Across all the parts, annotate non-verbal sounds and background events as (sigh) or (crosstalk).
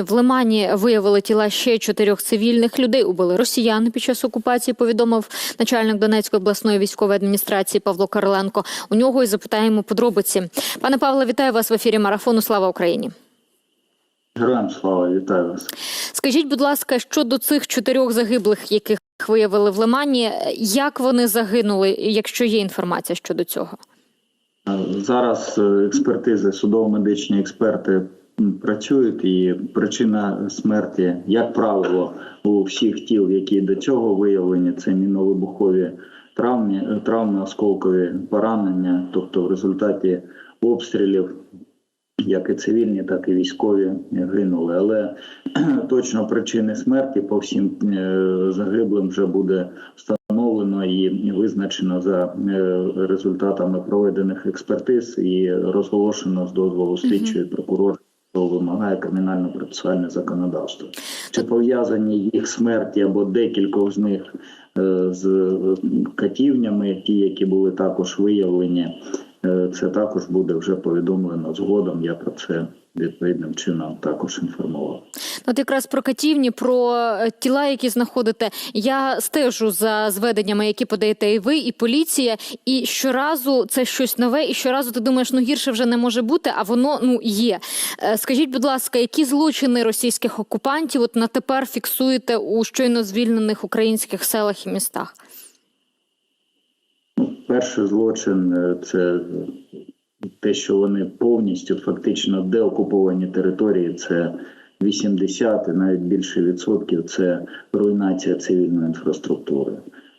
В Лимані виявили тіла ще чотирьох цивільних людей. Убили росіяни під час окупації. Повідомив начальник Донецької обласної військової адміністрації Павло Короленко. У нього і запитаємо подробиці. Пане Павле, вітаю вас в ефірі марафону. Слава Україні. Героям слава, вітаю вас. Скажіть, будь ласка, щодо цих чотирьох загиблих, яких виявили в Лимані, як вони загинули, якщо є інформація щодо цього? Зараз е, експертизи, судово-медичні експерти працюють, і причина смерті, як правило, у всіх тіл, які до цього виявлені, це міновибухові травми, е, травми, осколкові поранення, тобто в результаті обстрілів. Як і цивільні, так і військові гинули. Але (clears throat) точно причини смерті по всім е, загиблим вже буде встановлено і визначено за е, результатами проведених експертиз і розголошено з дозволу слідчої прокурора, що вимагає кримінально-процесуальне законодавство. Чи пов'язані їх смерті або декількох з них е, з е, катівнями, ті, які були також виявлені. Е, Це також буде вже повідомлено згодом. Я про це відповідним чином також інформував. От якраз про катівні, про е, тіла, які знаходите. Я стежу за зведеннями, які подаєте і ви, і поліція. І щоразу це щось нове, і щоразу ти думаєш, ну гірше вже не може бути, а воно ну є. Е, Скажіть, будь ласка, які злочини російських окупантів от на тепер фіксуєте у щойно звільнених українських селах і містах? Перший злочин е, це те, що вони повністю фактично деокуповані території. Це 80 і навіть більше відсотків. Це руйнація цивільної інфраструктури.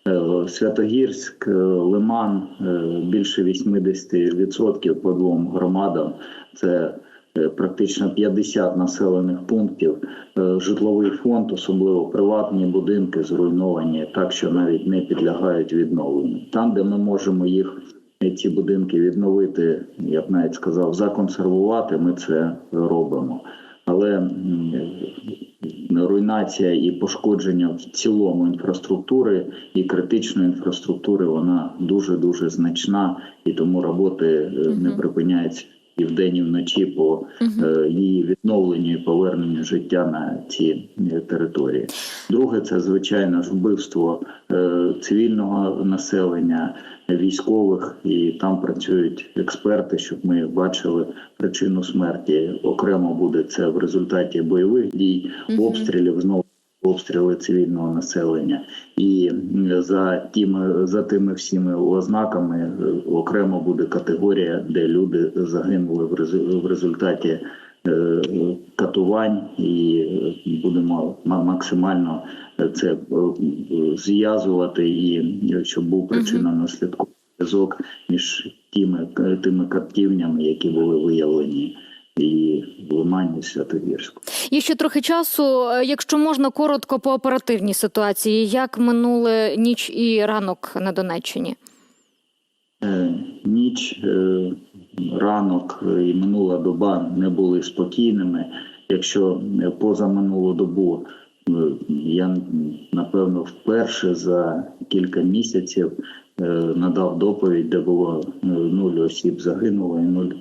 Е, Святогірськ, е, Лиман більше 80% по двом громадам. Це практично 50 населених пунктів. Е, Житловий фонд, особливо приватні будинки, зруйновані так, що навіть не підлягають відновленню. Там, де ми можемо їх е, ці будинки відновити, я б навіть сказав, законсервувати, ми це робимо. Але руйнація і пошкодження в цілому інфраструктури і критичної інфраструктури вона дуже дуже значна, і тому роботи е, не припиняються і вдень, і вночі по е, її відновленню і поверненню життя на ці е, території. Друге, це звичайно ж вбивство е, цивільного населення, військових, і там працюють експерти, щоб ми бачили причину смерті. Окремо буде це в результаті бойових дій, обстрілів знову. Обстріли цивільного населення, і за тими за тими всіми ознаками е, окремо буде категорія, де люди загинули в резу- результаті е, катувань, і е, будемо максимально це зв'язувати, і щоб був причинно наслідковий зв'язок між тими тими катівнями, які були виявлені і в Лимані, Святогірську. Є ще трохи часу. Е, Якщо можна коротко по оперативній ситуації, як минули ніч і ранок на Донеччині? Е, Ніч, е, ранок і минула доба не були спокійними. Якщо поза минулу добу я напевно вперше за кілька місяців надав доповідь, де було нуль осіб загинуло і нуль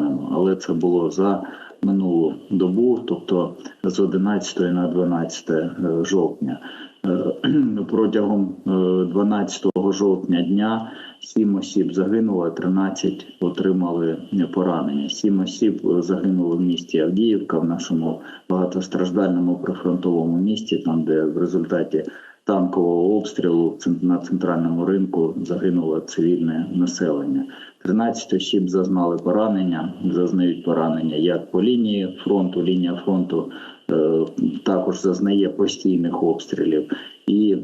поранено. Але це було за минулу добу, тобто з 11 на 12 е, жовтня. Е, (clears throat) Протягом е, 12 жовтня дня 7 осіб загинуло, а 13 отримали поранення. 7 осіб е, загинуло в місті Авдіївка, в нашому багатостраждальному прифронтовому місті, там де в результаті танкового обстрілу на центральному ринку загинуло цивільне населення. 13 осіб зазнали поранення, зазнають поранення як по лінії фронту. Лінія фронту е, також зазнає постійних обстрілів і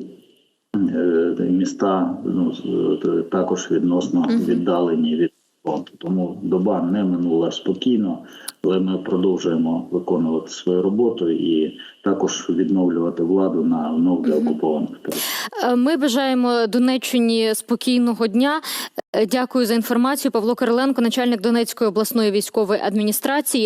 е, міста ну, е, також відносно віддалені від фронту. Тому доба не минула спокійно, але ми продовжуємо виконувати свою роботу і також відновлювати владу на вновь деокупованих територіях. Е, Ми бажаємо Донеччині спокійного дня. Е, Дякую за інформацію. Павло Кириленко, начальник Донецької обласної військової адміністрації.